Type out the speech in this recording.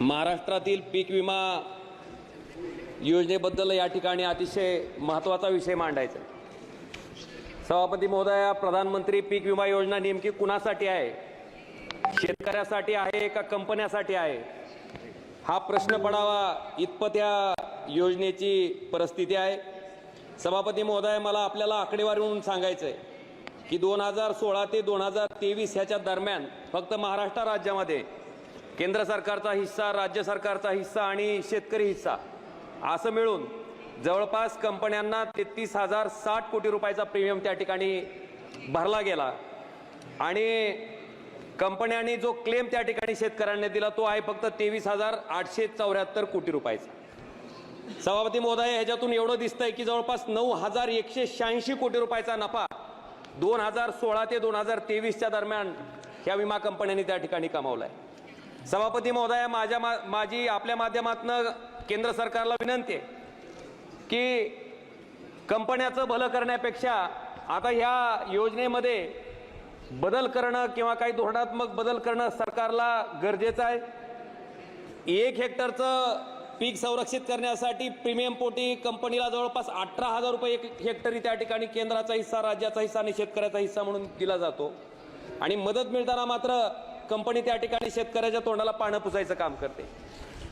महाराष्ट्रातील पीक विमा योजनेबद्दल या ठिकाणी अतिशय महत्त्वाचा विषय मांडायचा. सभापती महोदया प्रधानमंत्री पीक विमा योजना नेमकी कुणासाठी आहे? शेतकऱ्यासाठी आहे का कंपन्यासाठी आहे? हा प्रश्न पडावा इतपत या योजनेची परिस्थिती आहे. सभापती महोदय मला आपल्याला आकडेवारीवरून सांगायचं आहे की दोन हजार सोळा ते दोन हजार तेवीस ह्याच्या दरम्यान फक्त महाराष्ट्र राज्यामध्ये केंद्र सरकारचा हिस्सा राज्य सरकारचा हिस्सा आणि शेतकरी हिस्सा. असं मिळून जवळपास कंपन्यांना तेहतीस हजार साठ कोटी रुपयाचा प्रीमियम त्या ठिकाणी भरला गेला. आणि कंपन्यांनी जो क्लेम त्या ठिकाणी शेतकऱ्यांनी दिला तो आहे फक्त तेवीस हजार आठशे चौऱ्याहत्तर कोटी रुपयाचा. सभापती महोदय ह्याच्यातून एवढं दिसतंय की जवळपास नऊ हजार एकशे शहाऐंशी कोटी रुपयाचा नफा दोन हजार सोळा ते दोन हजार तेवीसच्या दरम्यान ह्या विमा कंपन्यांनी त्या ठिकाणी कमावला आहे सभापती महोदय माझ्या मा माझी आपल्या माध्यमातनं केंद्र सरकारला विनंती आहे की कंपन्याचं भलं करण्यापेक्षा आता ह्या योजनेमध्ये बदल करणं किंवा काही धोरणात्मक बदल करणं सरकारला गरजेचं आहे. एक हेक्टरचं पीक संरक्षित करण्यासाठी प्रीमियम पोटी कंपनीला जवळपास अठरा हजार रुपये एक हेक्टरी त्या ठिकाणी केंद्राचा हिस्सा राज्याचा हिस्सा आणि शेतकऱ्याचा हिस्सा म्हणून दिला जातो. आणि मदत मिळताना मात्र कंपनी त्या ठिकाणी शेतकऱ्याच्या तोंडाला पानं पुसायचं काम करते.